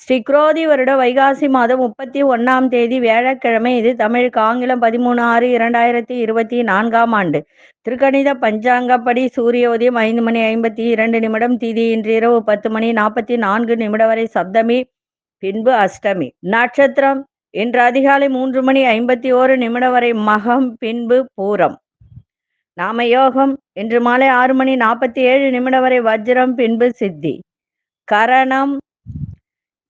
ஸ்ரீ குரோதி வருட வைகாசி மாதம் முப்பத்தி ஒன்னாம் தேதி வியாழக்கிழமை இது தமிழுக்கு ஆங்கிலம் பதிமூணு ஆறு இரண்டாயிரத்தி இருபத்தி நான்காம் ஆண்டு. திருக்கணித பஞ்சாங்கப்படி சூரிய உதயம் ஐந்து மணி ஐம்பத்தி இரண்டு நிமிடம் தீதி இன்று இரவு பத்து மணி நாற்பத்தி நான்கு நிமிடம் வரை சப்தமி பின்பு அஷ்டமி. நட்சத்திரம் இன்று அதிகாலை மூன்று மணி ஐம்பத்தி ஓரு நிமிடம் வரை மகம் பின்பு பூரம். நாம யோகம் இன்று மாலை ஆறு மணி நாற்பத்தி ஏழு நிமிடம் வரை வஜ்ரம் பின்பு சித்தி. கரணம்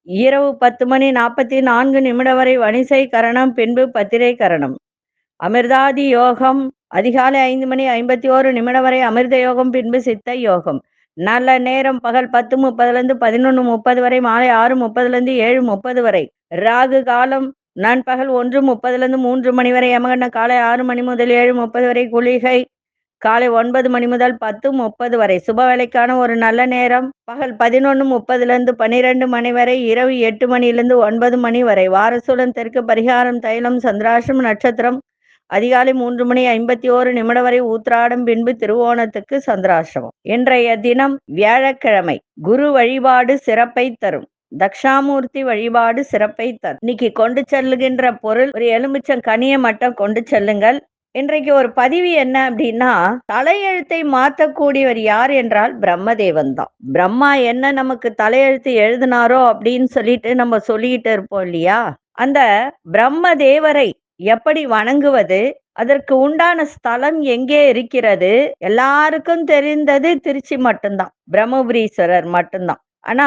இரவு பத்து மணி நாற்பத்தி நான்கு நிமிடம் வரை வணிசை கரணம் பின்பு பத்திரை கரணம். அமிர்தாதி யோகம் அதிகாலை ஐந்து மணி ஐம்பத்தி ஓரு நிமிடம் வரை அமிர்த யோகம் பின்பு சித்த யோகம். நல்ல நேரம் பகல் பத்து முப்பதுலேருந்து பதினொன்று முப்பது வரை மாலை ஆறு முப்பதுலேருந்து ஏழு முப்பது வரை. ராகு காலம் நண்பகல் ஒன்று முப்பதுலேருந்து மூன்று மணி வரை யமகண்ட காலை ஆறு மணி முதல் ஏழு முப்பது வரை குளிகை காலை ஒன்பது மணி முதல் பத்து முப்பது வரை. சுப வேலைக்கான ஒரு நல்ல நேரம். பகல் பதினொன்று முப்பதுலேருந்து பன்னிரெண்டு மணி வரை. இரவு எட்டு மணிலேருந்து ஒன்பது மணி வரை. வாரசூலம் தெற்கு பரிகாரம் தைலம் சந்திராஷ்டம் நட்சத்திரம். அதிகாலை மூன்று மணி ஐம்பத்தி ஓரு நிமிடம் வரை ஊத்ராடம் பின்பு திருவோணத்துக்கு சந்திராசிரமம் இன்றைய தினம் வியாழக்கிழமை. குரு வழிபாடு சிறப்பை தரும். தக்ஷாமூர்த்தி வழிபாடு சிறப்பை தரும். இன்னைக்கு கொண்டு செல்லுகின்ற பொருள் ஒரு எலுமிச்சம் கனியை மட்டும் கொண்டு செல்லுங்கள். இன்றைக்கு ஒரு பதிவு என்ன அப்படின்னா தலையெழுத்தை மாற்றக்கூடியவர் யார் என்றால் பிரம்மதேவன் தான். பிரம்மா என்ன நமக்கு தலையெழுத்து எழுதினாரோ அப்படின்னு சொல்லிட்டு நம்ம சொல்லிட்டு இருப்போம் இல்லையா? அந்த பிரம்மதேவரை எப்படி வணங்குவது அதற்கு உண்டான ஸ்தலம் எங்கே இருக்கிறது எல்லாருக்கும் தெரிந்தது திருச்சி மட்டும்தான். பிரம்மபுரீஸ்வரர் மட்டும்தான். ஆனா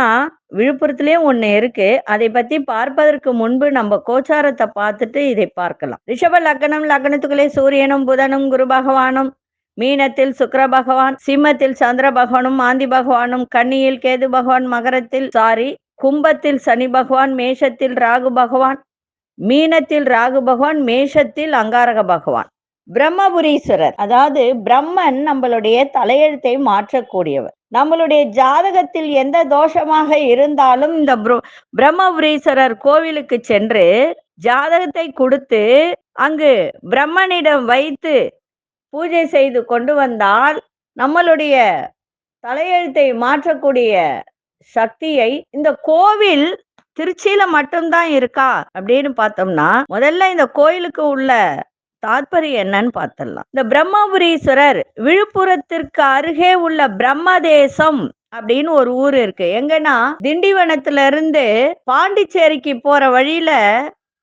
விழுப்புரத்துலயும் ஒண்ணு இருக்கு. அதை பத்தி பார்ப்பதற்கு முன்பு நம்ம கோச்சாரத்தை பார்த்துட்டு இதை பார்க்கலாம். ரிஷப லக்னம் லக்னத்துக்குள்ளே சூரியனும் புதனும் குரு பகவானும் மீனத்தில் சுக்கர பகவான் சிம்மத்தில் சந்திர பகவானும் ஆந்தி பகவானும் கன்னியில் கேது பகவான் மகரத்தில் சாரி கும்பத்தில் சனி பகவான் மேஷத்தில் ராகு பகவான் மீனத்தில் ராகு பகவான் மேஷத்தில் அங்காரக பகவான். பிரம்மபுரீஸ்வரர் அதாவது பிரம்மன் நம்மளுடைய தலையெழுத்தை மாற்றக்கூடியவர். நம்மளுடைய ஜாதகத்தில் எந்த தோஷமாக இருந்தாலும் இந்த பிரம்மபுரீஸ்வரர் கோவிலுக்கு சென்று ஜாதகத்தை கொடுத்து அங்கு பிரம்மனிடம் வைத்து பூஜை செய்து கொண்டு வந்தால் நம்மளுடைய தலையெழுத்தை மாற்றக்கூடிய சக்தியை இந்த கோவில் திருச்சியில மட்டும்தான் இருக்கா அப்படின்னு பார்த்தோம்னா முதல்ல இந்த கோயிலுக்கு உள்ள தாற்பரியம் என்னன்னு பார்த்துடலாம். இந்த பிரம்மபுரீஸ்வரர் விழுப்புரத்திற்கு அருகே உள்ள பிரம்மதேசம் அப்படின்னு ஒரு ஊர் இருக்கு. எங்கன்னா திண்டிவனத்துல இருந்து பாண்டிச்சேரிக்கு போற வழியில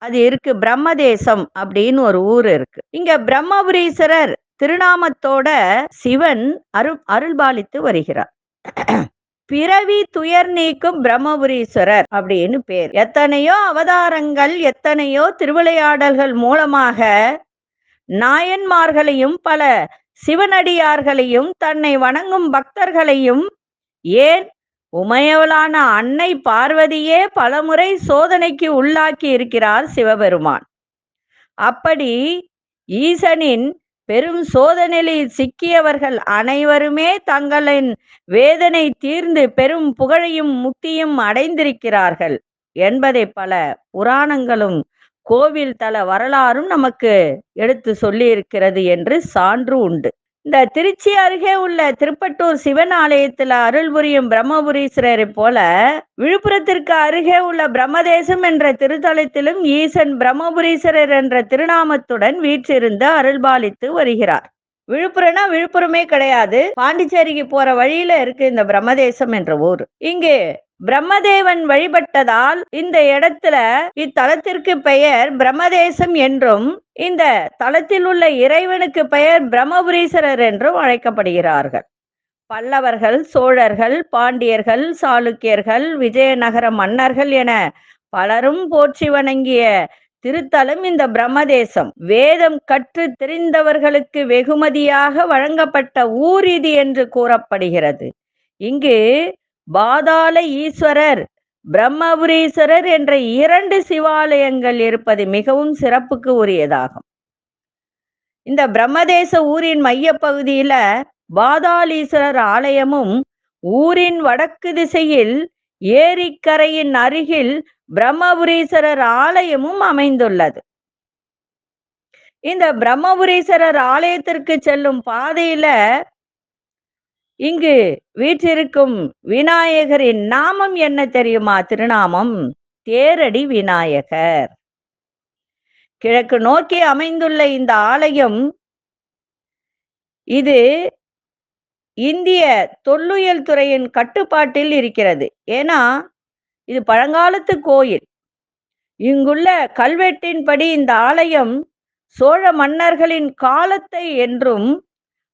அது இருக்கு. பிரம்மதேசம் அப்படின்னு ஒரு ஊர் இருக்கு. இங்க பிரம்மபுரீஸ்வரர் திருநாமத்தோட சிவன் அருள் அருள்பாலித்து வருகிறார். பிறவி துயர் நீக்கும் பிரம்மபுரீஸ்வரர் அப்படின்னு பேர். எத்தனையோ அவதாரங்கள் எத்தனையோ திருவிளையாடல்கள் மூலமாக நாயன்மார்களையும் பல சிவனடியார்களையும் தன்னை வணங்கும் பக்தர்களையும் ஏன் உமையவளான அன்னை பார்வதியே பலமுறை சோதனைக்கு உள்ளாக்கி இருக்கிறார் சிவபெருமான். அப்படி ஈசனின் பெரும் சோதனையில் சிக்கியவர்கள் அனைவருமே தங்களின் வேதனை தீர்ந்து பெரும் புகழையும் முக்தியும் அடைந்திருக்கிறார்கள் என்பதை பல புராணங்களும் கோவில் தல வரலாறும் நமக்கு எடுத்து சொல்லி இருக்கிறது என்று சான்று உண்டு. இந்த திருச்சி அருகே உள்ள திருப்பட்டூர் சிவன் ஆலயத்துல அருள் புரியும் பிரம்மபுரீஸ்வரரை போல விழுப்புரத்திற்கு அருகே உள்ள பிரம்மதேசம் என்ற திருத்தலத்திலும் ஈசன் பிரம்மபுரீஸ்வரர் என்ற திருநாமத்துடன் வீற்றிருந்து அருள்பாலித்து வருகிறார். விழுப்புரம்னா விழுப்புரமே கிடையாது. பாண்டிச்சேரிக்கு போற வழியில இருக்கு இந்த பிரம்மதேசம் என்ற ஊர். இங்கு பிரம்மதேவன் வழிபட்டதால் இந்த இடத்துல இத்தலத்திற்கு பெயர் பிரம்மதேசம் என்றும் இந்த தலத்தில் உள்ள இறைவனுக்கு பெயர் பிரம்மபுரீஸ்வரர் என்றும் அழைக்கப்படுகிறார்கள். பல்லவர்கள் சோழர்கள் பாண்டியர்கள் சாளுக்கியர்கள் விஜயநகர மன்னர்கள் என பலரும் போற்றி வணங்கிய திருத்தலம் இந்த பிரம்மதேசம். வேதம் கற்று தெரிந்தவர்களுக்கு வெகுமதியாக வழங்கப்பட்ட ஊர் இது என்று கூறப்படுகிறது. இங்கு பாதாள ஈஸ்வரர் பிரம்மபுரீஸ்வரர் என்ற இரண்டு சிவாலயங்கள் இருப்பது மிகவும் சிறப்புக்கு உரியதாகும். இந்த பிரம்மதேச ஊரின் மையப்பகுதியில பாதாளீஸ்வரர் ஆலயமும் ஊரின் வடக்கு திசையில் ஏரிக்கரையின் அருகில் பிரம்மபுரீஸ்வரர் ஆலயமும் அமைந்துள்ளது. இந்த பிரம்மபுரீஸ்வரர் ஆலயத்திற்கு செல்லும் பாதையில இங்கு வீற்றிருக்கும் விநாயகரின் நாமம் என்ன தெரியுமா? திருநாமம் தேரடி விநாயகர். கிழக்கு நோக்கி அமைந்துள்ள இந்த ஆலயம் இது இந்திய தொல்லுயல் துறையின் கட்டுப்பாட்டில் இருக்கிறது. ஏன்னா இது பழங்காலத்து கோயில். இங்குள்ள கல்வெட்டின்படி இந்த ஆலயம் சோழ மன்னர்களின் காலத்தை என்றும்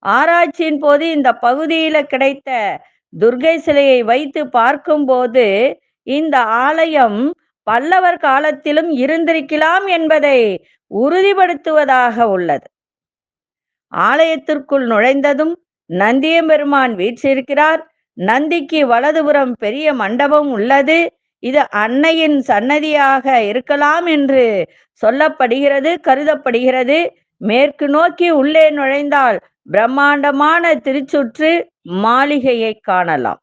ஆராய்ச்சியின் போது இந்த பகுதியில கிடைத்த துர்கை சிலையை வைத்து பார்க்கும்போது இந்த ஆலயம் பல்லவர் காலத்திலும் இருந்திருக்கலாம் என்பதை உறுதிப்படுத்துவதாக உள்ளது. ஆலயத்திற்குள் நுழைந்ததும் நந்தியம்பெருமான் வீற்றிருக்கிறார். நந்திக்கு வலதுபுறம் பெரிய மண்டபம் உள்ளது. இது அன்னையின் சன்னதியாக இருக்கலாம் என்று சொல்லப்படுகிறது கருதப்படுகிறது. மேற்கு நோக்கி உள்ளே நுழைந்தால் பிரம்மாண்டமான திருச்சுற்று மாளிகையை காணலாம்.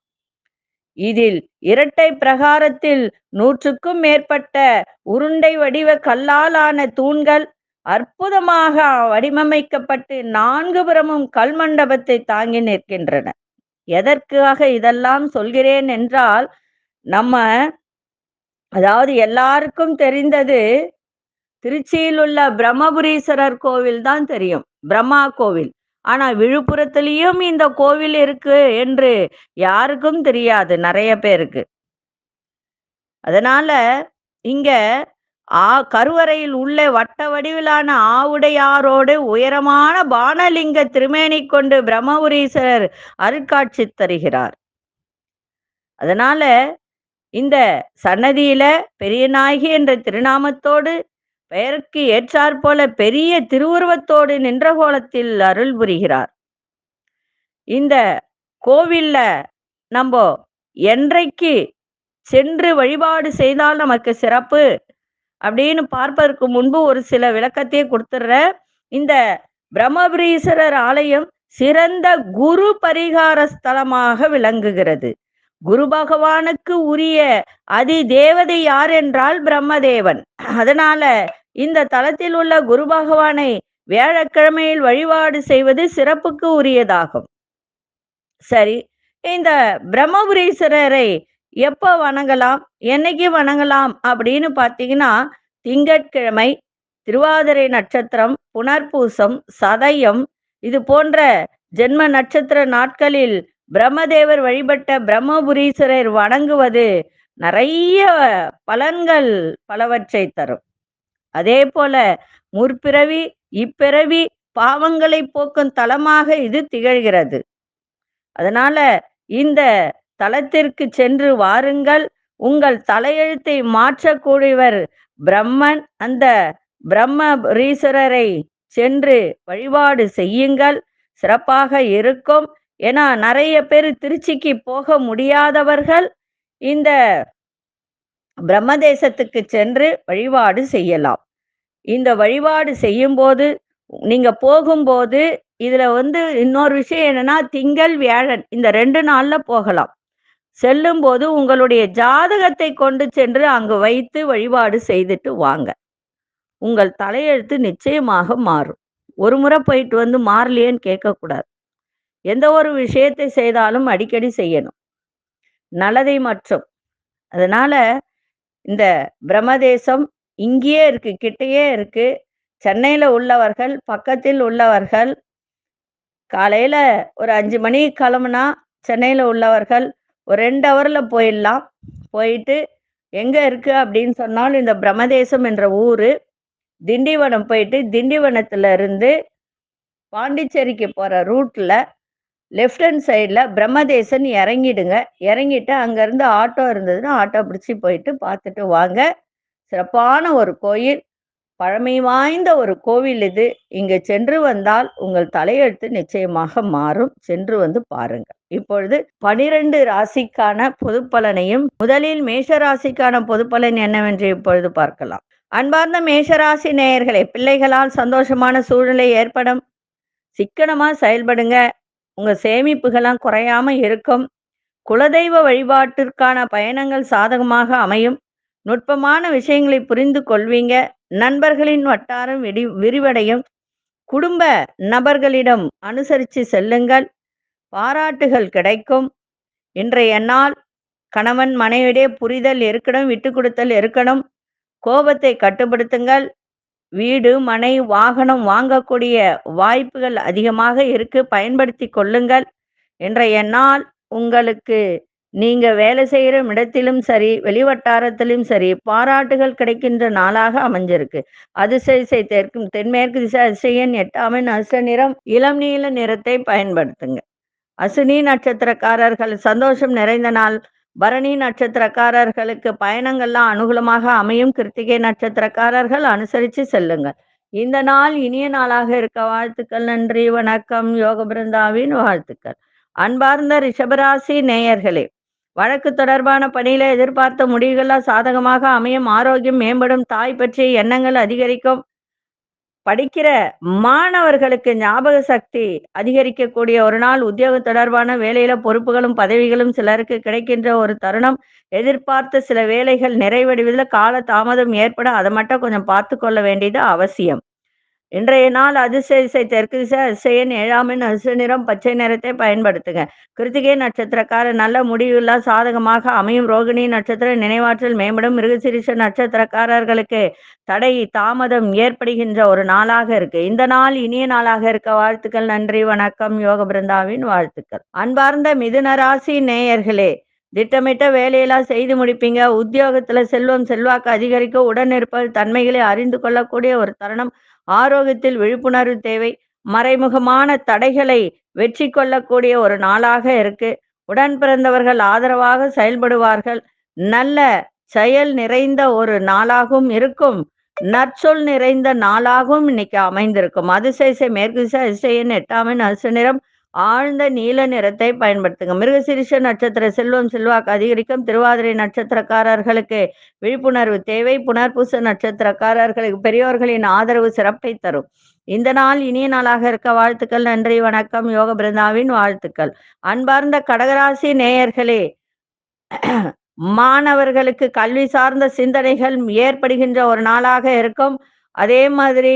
இதில் இரட்டை பிரகாரத்தில் நூற்றுக்கும் மேற்பட்ட உருண்டை வடிவ கல்லாலான தூண்கள் அற்புதமாக வடிவமைக்கப்பட்டு நான்கு புறமும் கல் மண்டபத்தை தாங்கி நிற்கின்றன. எதற்காக இதெல்லாம் சொல்கிறேன் என்றால் நம்ம அதாவது எல்லாருக்கும் தெரிந்தது திருச்சியில் உள்ள பிரம்மபுரீஸ்வரர் கோவில் தான் தெரியும். பிரம்மா கோவில். ஆனா விழுப்புரத்திலையும் இந்த கோவில் இருக்கு என்று யாருக்கும் தெரியாது நிறைய பேருக்கு. அதனால இங்க ஆ கருவறையில் உள்ள வட்ட வடிவிலான ஆவுடையாரோடு உயரமான பானலிங்க திருமேனி கொண்டு பிரம்மபுரீஸ்வரர் அருட்காட்சி தருகிறார். அதனால இந்த சன்னதியில பெரியநாயகி என்ற திருநாமத்தோடு பெயருக்கு ஏற்றாற் போல பெரிய திருவுருவத்தோடு நின்ற கோலத்தில் அருள் புரிகிறார். இந்த கோவில்ல நம்ம என்றைக்கு சென்று வழிபாடு செய்தால் நமக்கு சிறப்பு? அப்படின்னு பார்ப்பதற்கு முன்பு ஒரு சில விளக்கத்தையே கொடுத்துட்றேன். இந்த பிரம்மபுரீஸ்வரர் ஆலயம் சிறந்த குரு பரிகார ஸ்தலமாக விளங்குகிறது. குரு பகவானுக்கு உரிய அதி தேவதை யார் என்றால் பிரம்மதேவன். அதனால இந்த தலத்தில் உள்ள குரு பகவானை வியாழக்கிழமையில் வழிபாடு செய்வது சிறப்புக்கு உரியதாகும். சரி இந்த பிரம்மபுரீஸ்வரரை எப்போ வணங்கலாம் என்னைக்கு வணங்கலாம் அப்படின்னு பார்த்தீங்கன்னா திங்கட்கிழமை திருவாதிரை நட்சத்திரம் புனர்பூசம் சதயம் இது போன்ற ஜென்ம நட்சத்திர நாட்களில் பிரம்மதேவர் வழிபட்ட பிரம்மபுரீஸ்வரர் வணங்குவது நிறைய பலன்கள் பலவற்றை தரும். அதே போல முற்பிறவி இப்பிறவி பாவங்களை போக்கும் தலமாக இது திகழ்கிறது. அதனால இந்த தலத்திற்கு சென்று வாருங்கள். உங்கள் தலையெழுத்தை மாற்றக்கூடியவர் பிரம்மன். அந்த பிரம்ம ரீஸ்வரரை சென்று வழிபாடு செய்யுங்கள். சிறப்பாக இருக்கும். ஏன்னா நிறைய பேர் திருச்சிக்கு போக முடியாதவர்கள். இந்த பிரம்மதேசத்துக்கு சென்று வழிபாடு செய்யலாம். இந்த வழிபாடு செய்யும்போது நீங்க போகும்போது இதுல வந்து இன்னொரு விஷயம் என்னன்னா திங்கள் வியாழன் இந்த ரெண்டு நாள்ல போகலாம். செல்லும் போது உங்களுடைய ஜாதகத்தை கொண்டு சென்று அங்கு வைத்து வழிபாடு செய்துட்டு வாங்க. உங்கள் தலையெழுத்து நிச்சயமாக மாறும். ஒரு முறை போயிட்டு வந்து மாறலையேன்னு கேட்கக்கூடாது. எந்த ஒரு விஷயத்தை செய்தாலும் அடிக்கடி செய்யணும். நல்லதை மற்றும். அதனால இந்த பிரம்மதேசம் இங்கேயே இருக்கு கிட்டேயே இருக்கு. சென்னையில உள்ளவர்கள் பக்கத்தில் உள்ளவர்கள் காலையில ஒரு அஞ்சு மணிக்கு கிளம்புனா சென்னையில உள்ளவர்கள் ஒரு ரெண்டு ஹவர்ல போயிடலாம். போயிட்டு எங்க இருக்கு அப்படின்னு சொன்னாலும் இந்த பிரம்மதேசம் என்ற ஊரு திண்டிவனம் போயிட்டு திண்டிவனத்துல இருந்து பாண்டிச்சேரிக்கு போற ரூட்ல லெஃப்ட் ஹேண்ட் சைடில் பிரம்மதேசன் இறங்கிடுங்க. இறங்கிட்டு அங்கேருந்து ஆட்டோ இருந்ததுன்னா ஆட்டோ பிடிச்சி போயிட்டு பார்த்துட்டு வாங்க. சிறப்பான ஒரு கோயில். பழமை வாய்ந்த ஒரு கோவில் இது. இங்கே சென்று வந்தால் உங்கள் தலையெழுத்து நிச்சயமாக மாறும். சென்று வந்து பாருங்கள் இப்பொழுது பனிரெண்டு ராசிக்கான பொது பலனையும் முதலில் மேஷ ராசிக்கான பொது பலன் என்னவென்று இப்பொழுது பார்க்கலாம். அன்பார்ந்த மேஷராசி நேயர்களே பிள்ளைகளால் சந்தோஷமான சூழ்நிலை ஏற்படும். சிக்கனமாக செயல்படுங்க. உங்க சேமிப்புகள்லாம் குறையாம இருக்கும். குலதெய்வ வழிபாட்டிற்கான பயணங்கள் சாதகமாக அமையும். நுட்பமான விஷயங்களை புரிந்து கொள்வீங்க. நண்பர்களின் வட்டாரம் விடி விரிவடையும். குடும்ப நபர்களிடம் அனுசரித்து செல்லுங்கள். பாராட்டுகள் கிடைக்கும். இன்றைய நாள் கணவன் மனைவிடையே புரிதல் இருக்கணும் விட்டு கொடுத்தல் இருக்கணும் கோபத்தை கட்டுப்படுத்துங்கள். வீடு மனை வாகனம் வாங்கக்கூடிய வாய்ப்புகள் அதிகமாக இருக்கு. பயன்படுத்தி கொள்ளுங்கள். இன்றைய நாள் உங்களுக்கு நீங்க வேலை செய்கிற இடத்திலும் சரி வெளிவட்டாரத்திலும் சரி பாராட்டுகள் கிடைக்கின்ற நாளாக அமைஞ்சிருக்கு. அதிசய தெற்கும் தென்மேற்கு திசை அதிசயன் எட்டாமின் அசு நிறம் இளம் நீல நிறத்தை பயன்படுத்துங்க. அசுனி நட்சத்திரக்காரர்கள் சந்தோஷம் நிறைந்த நாள். பரணி நட்சத்திரக்காரர்களுக்கு பயணங்கள்லாம் அனுகூலமாக அமையும். கிருத்திகை நட்சத்திரக்காரர்கள் அனுசரித்து செல்லுங்கள். இந்த நாள் இனிய நாளாக இருக்க வாழ்த்துக்கள் நன்றி வணக்கம். யோக பிருந்தாவின் வாழ்த்துக்கள். அன்பார்ந்த ரிஷபராசி நேயர்களே வழக்கு தொடர்பான பணியில எதிர்பார்த்த முடிவுகள்லாம் சாதகமாக அமையும். ஆரோக்கியம் மேம்படும். தாய் பற்றிய எண்ணங்கள் அதிகரிக்கும். படிக்கிற மாணவர்களுக்கு ஞாபக சக்தி அதிகரிக்கக்கூடிய ஒரு நாள் உத்தியோகம் தொடர்பான வேலையில பொறுப்புகளும் பதவிகளும் சிலருக்கு கிடைக்கின்ற ஒரு தருணம். எதிர்பார்த்த சில வேலைகள் நிறைவடைவதில் கால தாமதம் ஏற்பட அதை மட்டும் கொஞ்சம் பார்த்து கொள்ள வேண்டியது அவசியம். இன்றைய நாள் அதிசய தெற்கு திசை அதிசயன் ஏழாமின் அசு நிறம் பச்சை நிறத்தை பயன்படுத்துங்க கிருத்திகை நட்சத்திரக்கார நல்ல முடிவுலாம் சாதகமாக அமையும் ரோகிணி நட்சத்திர நினைவாற்றல் மேம்படும் மிருகசிரிஷ நட்சத்திரக்காரர்களுக்கு தடை தாமதம் ஏற்படுகின்ற ஒரு நாளாக இருக்கு. இந்த நாள் இனிய நாளாக இருக்க வாழ்த்துக்கள் நன்றி வணக்கம். யோக பிருந்தாவின் வாழ்த்துக்கள். அன்பார்ந்த மிதுனராசி நேயர்களே திட்டமிட்ட வேலையெல்லாம் செய்து முடிப்பீங்க. உத்தியோகத்துல செல்வம் செல்வாக்கு அதிகரிக்க உடன் இருப்பது தன்மைகளை அறிந்து கொள்ளக்கூடிய ஒரு தருணம் ஆரோக்கியத்தில் விழிப்புணர்வு தேவை. மறைமுகமான தடைகளை வெற்றி கொள்ளக்கூடிய ஒரு நாளாக இருக்கு. உடன் பிறந்தவர்கள் ஆதரவாக செயல்படுவார்கள். நல்ல செயல் நிறைந்த ஒரு நாளாகவும் இருக்கும். நற்சொல் நிறைந்த நாளாகவும் இன்னைக்கு அமைந்திருக்கும். அதிசயசை மேற்கு திசை அதிசயன் எட்டாமின் அசு நிறம் ஆழ்ந்த நீல நிறத்தை பயன்படுத்துங்க. மிருகசிரிஷ நட்சத்திர செல்வம் செல்வாக்கு அதிகரிக்கும். திருவாதிரை நட்சத்திரக்காரர்களுக்கு விழிப்புணர்வு தேவை. புனர்பூச நட்சத்திரக்காரர்களுக்கு பெரியோர்களின் ஆதரவு சிறப்பை தரும். இந்த நாள் இனிய நாளாக இருக்க வாழ்த்துக்கள் நன்றி வணக்கம். யோக பிருந்தாவின் வாழ்த்துக்கள். அன்பார்ந்த கடகராசி நேயர்களே மாணவர்களுக்கு கல்வி சார்ந்த சிந்தனைகள் ஏற்படுகின்ற ஒரு நாளாக இருக்கும். அதே மாதிரி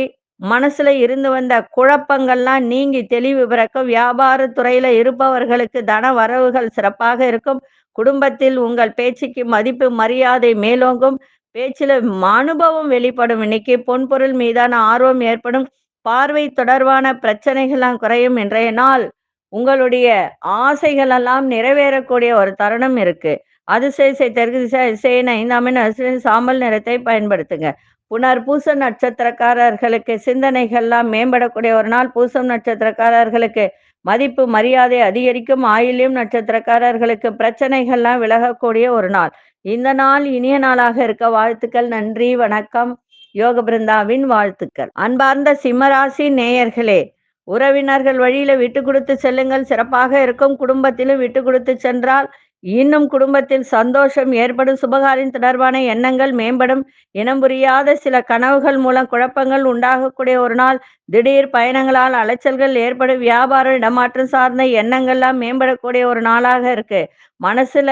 மனசுல இருந்து வந்த குழப்பங்கள்லாம் நீங்கி தெளிவு பிறக்கும் வியாபார துறையில இருப்பவர்களுக்கு தன வரவுகள் சிறப்பாக இருக்கும். குடும்பத்தில் உங்கள் பேச்சுக்கு மதிப்பு மரியாதை மேலோங்கும். பேச்சில் அனுபவம் வெளிப்படும். இன்னைக்கு பொன்பொருள் மீதான ஆர்வம் ஏற்படும். பார்வை தொடர்பான பிரச்சனைகள்லாம் குறையும். இன்றைய நாள் உங்களுடைய ஆசைகள் எல்லாம் நிறைவேறக்கூடிய ஒரு தருணம் இருக்கு. அதிசயசை தெற்கு திசை அதிசயன் ஐந்தாமின் சாம்பல் நிறத்தை பயன்படுத்துங்க. புனர் பூச நட்சத்திரக்காரர்களுக்கு சிந்தனைகள்லாம் மேம்படக்கூடிய ஒரு நாள். பூசம் நட்சத்திரக்காரர்களுக்கு மதிப்பு மரியாதை அதிகரிக்கும். ஆயில்யம் நட்சத்திரக்காரர்களுக்கு பிரச்சனைகள்லாம் விலகக்கூடிய ஒரு நாள். இந்த நாள் இனிய நாளாக இருக்க வாழ்த்துக்கள். நன்றி வணக்கம். யோக பிருந்தாவின் வாழ்த்துக்கள். அன்பார்ந்த சிம்மராசி நேயர்களே உறவினர்கள் வழியில விட்டு கொடுத்து செல்லுங்கள். சிறப்பாக இருக்கும் குடும்பத்திலும் விட்டு கொடுத்து சென்றால் இன்னும் குடும்பத்தில் சந்தோஷம் ஏற்படும் சுபகாரின் தொடர்பான எண்ணங்கள் மேம்படும். இனம் புரியாத சில கனவுகள் மூலம் குழப்பங்கள் உண்டாகக்கூடிய ஒரு நாள். திடீர் பயணங்களால் அலைச்சல்கள் ஏற்படும். வியாபாரம் இடமாற்றம் சார்ந்த எண்ணங்கள்லாம் மேம்படக்கூடிய ஒரு நாளாக இருக்கு. மனசுல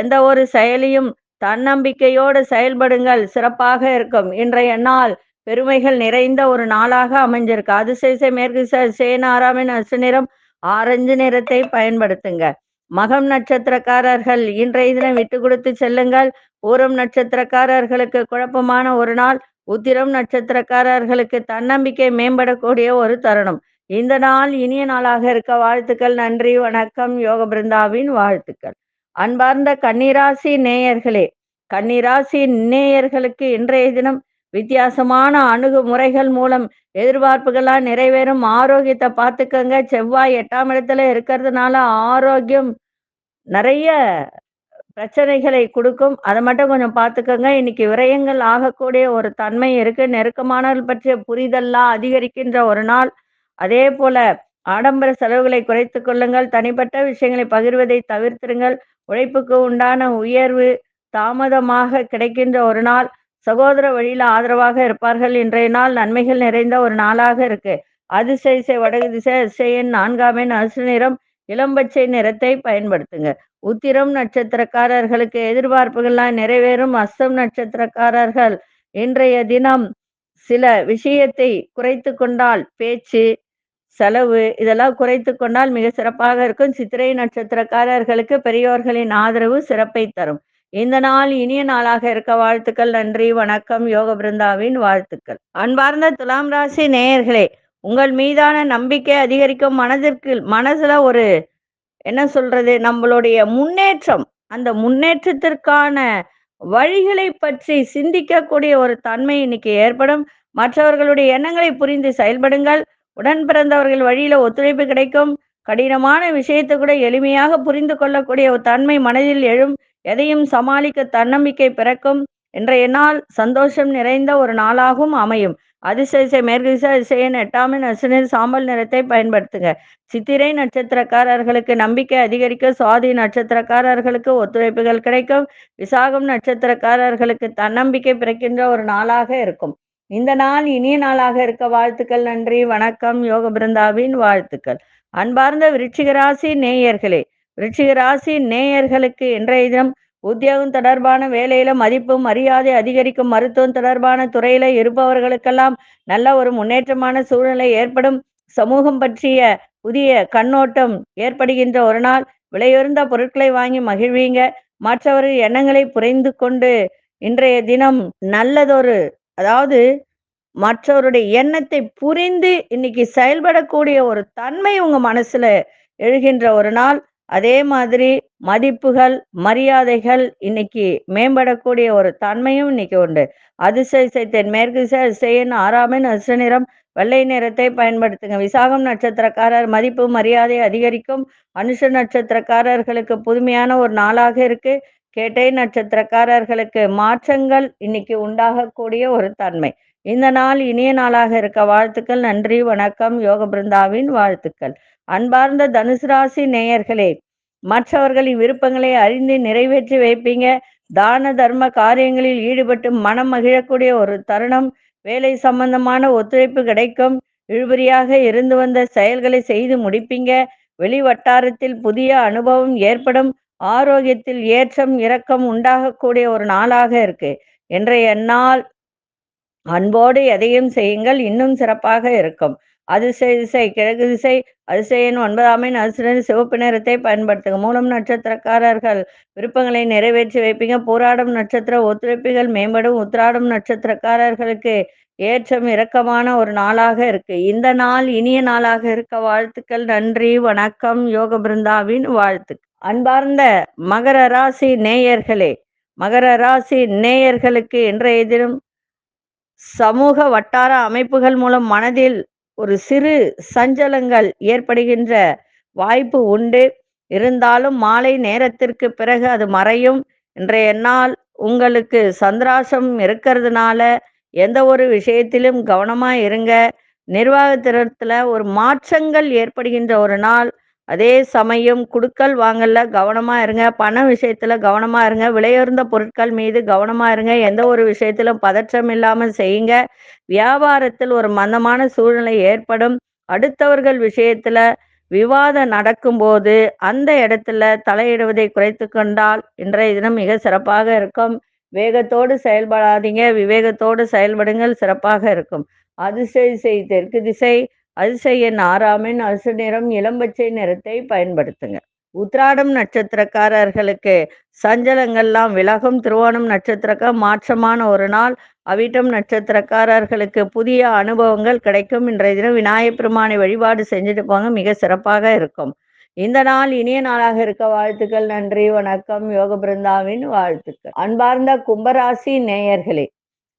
எந்த ஒரு செயலியும் தன்னம்பிக்கையோடு செயல்படுங்கள். சிறப்பாக இருக்கும். இன்றைய நாள் பெருமைகள் நிறைந்த ஒரு நாளாக அமைஞ்சிருக்கு. அதிசய மேற்கு சேனாராமின் அசு நிறம் ஆரஞ்சு நிறத்தை பயன்படுத்துங்க. மகம் நட்சத்திரக்காரர்கள் இன்றைய தினம் விட்டு கொடுத்து செல்லுங்கள். பூரம் நட்சத்திரக்காரர்களுக்கு குழப்பமான ஒரு நாள். உத்திரம் நட்சத்திரக்காரர்களுக்கு தன்னம்பிக்கை மேம்படக்கூடிய ஒரு தருணம். இந்த நாள் இனிய நாளாக இருக்க வாழ்த்துக்கள் நன்றி வணக்கம். யோக பிருந்தாவின் வாழ்த்துக்கள். அன்பார்ந்த கன்னிராசி நேயர்களே கன்னிராசி நேயர்களுக்கு இன்றைய தினம் வித்தியாசமான அணுகுமுறைகள் மூலம் எதிர்பார்ப்புகள்லாம் நிறைவேறும். ஆரோக்கியத்தை பார்த்துக்கங்க. செவ்வாய் எட்டாம் இடத்துல இருக்கிறதுனால ஆரோக்கியம் நிறைய பிரச்சனைகளை கொடுக்கும். அதை மட்டும் கொஞ்சம் பார்த்துக்கோங்க. இன்னைக்கு விரயங்கள் ஆகக்கூடிய ஒரு தன்மை இருக்கு. நெருக்கமானவர்கள் பற்றிய புரிதல்லாம் அதிகரிக்கின்ற ஒரு நாள். அதே போல ஆடம்பர செலவுகளை குறைத்து கொள்ளுங்கள். தனிப்பட்ட விஷயங்களை பகிர்வதை தவிர்த்திருங்கள். உழைப்புக்கு உண்டான உயர்வு தாமதமாக கிடைக்கின்ற ஒரு நாள். சகோதர வழியில ஆதரவாக இருப்பார்கள் இன்றைய நாள் நன்மைகள் நிறைந்த ஒரு நாளாக இருக்கு. அதிசய வடகு திசை அதிசயன் நான்காம் அசு நிறம் இளம்பச்சை நிறத்தை பயன்படுத்துங்க. உத்திரம் நட்சத்திரக்காரர்களுக்கு எதிர்பார்ப்புகள்லாம் நிறைவேறும். அஸ்தம் நட்சத்திரக்காரர்கள் இன்றைய தினம் சில விஷயத்தை குறைத்து கொண்டால் பேச்சு செலவு இதெல்லாம் குறைத்து கொண்டால் மிக சிறப்பாக இருக்கும். சித்திரை நட்சத்திரக்காரர்களுக்கு பெரியோர்களின் ஆதரவு சிறப்பை தரும். இந்த நாள் இனிய நாளாக இருக்க வாழ்த்துக்கள் நன்றி வணக்கம் யோக பிருந்தாவின் வாழ்த்துக்கள். அன்பார்ந்த துலாம் ராசி நேயர்களே உங்கள் மீதான நம்பிக்கை அதிகரிக்கும் மனதிற்கு மனசுல ஒரு என்ன சொல்றது நம்மளுடைய முன்னேற்றம் அந்த முன்னேற்றத்திற்கான வழிகளை பற்றி சிந்திக்கக்கூடிய ஒரு தன்மை இன்னைக்கு ஏற்படும். மற்றவர்களுடைய எண்ணங்களை புரிந்து செயல்படுங்கள். உடன் பிறந்தவர்கள் வழியில ஒத்துழைப்பு கிடைக்கும். கடினமான விஷயத்தை கூட எளிமையாக புரிந்து கொள்ளக்கூடிய ஒரு தன்மை மனதில் எழும். எதையும் சமாளிக்க தன்னம்பிக்கை பிறக்கும் இன்றைய நாள் சந்தோஷம் நிறைந்த ஒரு நாளாகவும் அமையும். அதிசய மேற்கு திசை அதிசயன் எட்டாமின் அசுனில் சாம்பல் நிறத்தை பயன்படுத்துங்க சித்திரை நட்சத்திரக்காரர்களுக்கு நம்பிக்கை அதிகரிக்க சுவாதி நட்சத்திரக்காரர்களுக்கு ஒத்துழைப்புகள் கிடைக்கும். விசாகம் நட்சத்திரக்காரர்களுக்கு தன்னம்பிக்கை பிறக்கின்ற ஒரு நாளாக இருக்கும். இந்த நாள் இனிய நாளாக இருக்க வாழ்த்துக்கள் நன்றி. வணக்கம். யோக பிருந்தாவின் வாழ்த்துக்கள். அன்பார்ந்த விருச்சிகராசி நேயர்களே விருச்சிக ராசி நேயர்களுக்கு இன்றைய தினம் உத்தியோகம் தொடர்பான வேலையில மதிப்பு மரியாதை அதிகரிக்கும் மருத்துவம் தொடர்பான துறையில இருப்பவர்களுக்கெல்லாம் நல்ல ஒரு முன்னேற்றமான சூழ்நிலை ஏற்படும். சமூகம் பற்றிய புதிய கண்ணோட்டம் ஏற்படுகின்ற ஒரு நாள். விலையுறந்த பொருட்களை வாங்கி மகிழ்வீங்க. மற்றவர்கள் எண்ணங்களை புரிந்து கொண்டு இன்றைய தினம் நல்லதொரு அதாவது மற்றவருடைய எண்ணத்தை புரிந்து இன்னைக்கு செயல்படக்கூடிய ஒரு தன்மை உங்க மனசுல எழுகின்ற ஒரு நாள். அதே மாதிரி மதிப்புகள் மரியாதைகள் இன்னைக்கு மேம்படக்கூடிய ஒரு தன்மையும் இன்னைக்கு உண்டு. அதிசய தென் மேற்கு செய்யன் ஆறாமின் அசு நிறம் வெள்ளை நிறத்தை பயன்படுத்துங்க. விசாகம் நட்சத்திரக்காரர் மதிப்பு மரியாதை அதிகரிக்கும். அனுஷ நட்சத்திரக்காரர்களுக்கு புதுமையான ஒரு நாளாக இருக்கு. கேட்டை நட்சத்திரக்காரர்களுக்கு மாற்றங்கள் இன்னைக்கு உண்டாகக்கூடிய ஒரு தன்மை. இந்த நாள் இனிய நாளாக இருக்க வாழ்த்துக்கள். நன்றி வணக்கம். யோக பிருந்தாவின் வாழ்த்துக்கள். அன்பார்ந்த தனுசு ராசி நேயர்களே மற்றவர்களின் விருப்பங்களை அறிந்து நிறைவேற்றி வைப்பீங்க. தான தர்ம காரியங்களில் ஈடுபட்டு மனம் மகிழக்கூடிய ஒரு தருணம் வேலை சம்பந்தமான ஒத்துழைப்பு கிடைக்கும். இழுபறியாக இருந்து வந்த செயல்களை செய்து முடிப்பீங்க. வெளி வட்டாரத்தில் புதிய அனுபவம் ஏற்படும். ஆரோக்கியத்தில் ஏற்றம் இரக்கம் உண்டாகக்கூடிய ஒரு நாளாக இருக்கு. இன்றைய நாள் அன்போடு எதையும் செய்யுங்கள். இன்னும் சிறப்பாக இருக்கும். அதிசய திசை கிழக்கு திசை அதிசயன் ஒன்பதாமின் அதிசயன் சிவப்பு நிறத்தை பயன்படுத்துங்க மூலம் நட்சத்திரக்காரர்கள் விருப்பங்களை நிறைவேற்றி வைப்பீங்க. போராடும் நட்சத்திர ஒத்துழைப்புகள் மேம்படும். உத்திராடும் நட்சத்திரக்காரர்களுக்கு ஏற்றம் இரக்கமான ஒரு நாளாக இருக்கு. இந்த நாள் இனிய நாளாக இருக்க வாழ்த்துக்கள். நன்றி வணக்கம். யோக பிருந்தாவின் வாழ்த்து அன்பார்ந்த மகர ராசி நேயர்களே மகர ராசி நேயர்களுக்கு இன்றைய தினம் சமூக வட்டார அமைப்புகள் மூலம் மனதில் ஒரு சிறு சஞ்சலங்கள் ஏற்படுகின்ற வாய்ப்பு உண்டு. இருந்தாலும் மாலை நேரத்திற்கு பிறகு அது மறையும். இன்றைய நாள் உங்களுக்கு சந்திராசம் இருக்கிறதுனால எந்த ஒரு விஷயத்திலும் கவனமாக இருங்க. நிர்வாகத்திறத்தில் ஒரு மாற்றங்கள் ஏற்படுகின்ற ஒரு நாள். அதே சமயம் குடுக்கல் வாங்கல கவனமா இருங்க. பண விஷயத்துல கவனமா இருங்க. விலையுறந்த பொருட்கள் மீது கவனமா இருங்க. எந்த ஒரு விஷயத்திலும் பதற்றம் இல்லாமல் செய்யுங்க. வியாபாரத்தில் ஒரு மந்தமான சூழ்நிலை ஏற்படும். அடுத்தவர்கள் விஷயத்துல விவாதம் நடக்கும்போது அந்த இடத்துல தலையிடுவதை குறைத்து கொண்டால் இன்றைய தினம் மிக சிறப்பாக இருக்கும். வேகத்தோடு செயல்படாதீங்க. விவேகத்தோடு செயல்படுங்கள். சிறப்பாக இருக்கும். அதிசய தெற்கு திசை. அதிசய ஆறாமின் அசு நிறம் இளம்பச்சை நிறத்தை பயன்படுத்துங்க. உத்ராடம் நட்சத்திரக்காரர்களுக்கு சஞ்சலங்கள்லாம் விலகும் திருவோணம் நட்சத்திரக்க மாற்றமான ஒரு நாள். அவிட்டம் நட்சத்திரக்காரர்களுக்கு புதிய அனுபவங்கள் கிடைக்கும். இன்றைய தினம் விநாயகப் பெருமானை வழிபாடு செஞ்சுட்டு போங்க. மிக சிறப்பாக இருக்கும். இந்த நாள் இனிய நாளாக இருக்க வாழ்த்துக்கள் நன்றி வணக்கம். யோக பிருந்தாவின் வாழ்த்துக்கள். அன்பார்ந்த கும்பராசி நேயர்களே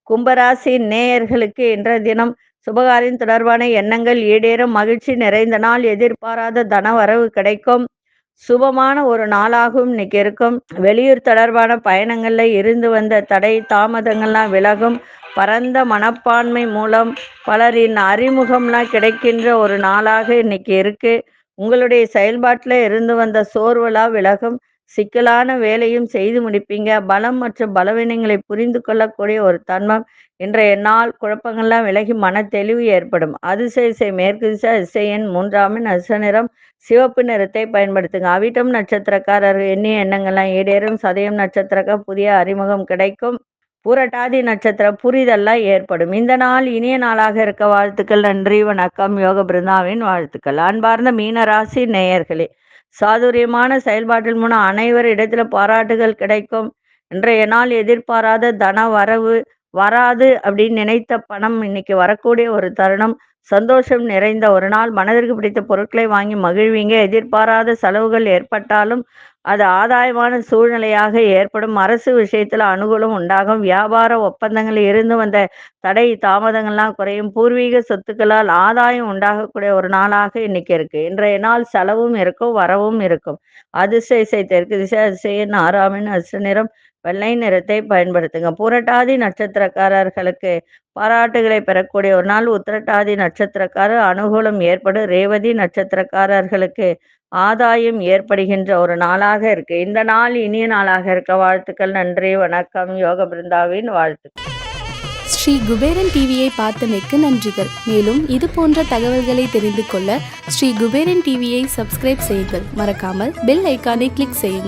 கும்பராசி நேயர்களுக்கு இன்றைய தினம் சுபகாரின் தொடர்பான எண்ணங்கள் ஈடேறும் மகிழ்ச்சி நிறைந்த நாள். எதிர்பாராத தன வரவு கிடைக்கும். சுபமான ஒரு நாளாகவும் இன்னைக்கு இருக்கும் வெளியூர் தொடர்பான பயணங்கள்ல இருந்து வந்த தடை தாமதங்கள்லாம் விலகும். பரந்த மனப்பான்மை மூலம் பலரின் அறிமுகம்லாம் கிடைக்கின்ற ஒரு நாளாக இன்னைக்கு இருக்கு உங்களுடைய செயல்பாட்டில் இருந்து வந்த சோர்வெல்லாம் விலகும். சிக்கலான வேலையும் செய்து முடிப்பீங்க. பலம் மற்றும் பலவீனங்களை புரிந்து கொள்ளக்கூடிய ஒரு தன்மம் இன்றைய நாள் குழப்பங்கள்லாம் விலகி மன தெளிவு ஏற்படும். அதிசய இசை மேற்கு திசை இசையின் மூன்றாமின் அச நிறம் சிவப்பு நிறத்தை பயன்படுத்துங்க. அவிட்டம் நட்சத்திரக்காரர் எண்ணிய எண்ணங்கள்லாம் ஈடேறும். சதயம் நட்சத்திரக்க புதிய அறிமுகம் கிடைக்கும். புரட்டாதி நட்சத்திர புரிதெல்லாம் ஏற்படும். இந்த நாள் இனிய நாளாக இருக்க வாழ்த்துக்கள். நன்றி வணக்கம். யோக பிருந்தாவின் வாழ்த்துக்கள். அன்பார்ந்த மீனராசி நேயர்களே சாதுரியமான செயல்பாட்டில் மூலம் அனைவர் இடத்துல பாராட்டுகள் கிடைக்கும். இன்றைய நாள் எதிர்பாராத தன வரவு வராது அப்படின்னு நினைத்த பணம் இன்னைக்கு வரக்கூடிய ஒரு தருணம். சந்தோஷம் நிறைந்த ஒரு நாள். மனதிற்கு பிடித்த பொருட்களை வாங்கி மகிழ்வீங்க. எதிர்பாராத செலவுகள் ஏற்பட்டாலும் அது ஆதாயமான சூழ்நிலையாக ஏற்படும். அரசு விஷயத்துல அனுகூலம் உண்டாகும். வியாபார ஒப்பந்தங்கள் இருந்து வந்த தடை தாமதங்கள்லாம் குறையும். பூர்வீக சொத்துக்களால் ஆதாயம் உண்டாகக்கூடிய ஒரு நாளாக இன்னைக்கு இருக்கு. இன்றைய நாள் செலவும் இருக்கும் வரவும் இருக்கும். அதிர்ஷ்ட இசை தெற்கு திசை அதிசயன் ஆறாமின் அசு நிறம் வெள்ளை நிறத்தை பயன்படுத்துங்க. புரட்டாதி நட்சத்திரக்காரர்களுக்கு பாராட்டுகளை பெறக்கூடிய ஒரு நாள் உத்திரட்டாதி நட்சத்திரக்காரர் அனுகூலம் ஏற்படும் ரேவதி நட்சத்திரக்காரர்களுக்கு ஆதாயம் ஏற்படுகின்ற ஒரு நாளாக இருக்கு. இந்த நாள் இனிய நாளாக இருக்க. வாழ்த்துக்கள் நன்றி வணக்கம். யோக பிருந்தாவின் வாழ்த்துக்கள். ஸ்ரீ குபேரன் டிவியை பார்த்தமைக்கு நன்றிகள். மேலும் இது போன்ற தகவல்களை தெரிந்து கொள்ள ஸ்ரீ குபேரன் டிவியை சப்ஸ்கிரைப் செய்யுங்கள். மறக்காமல் பெல் ஐக்கானை கிளிக் செய்யுங்கள்.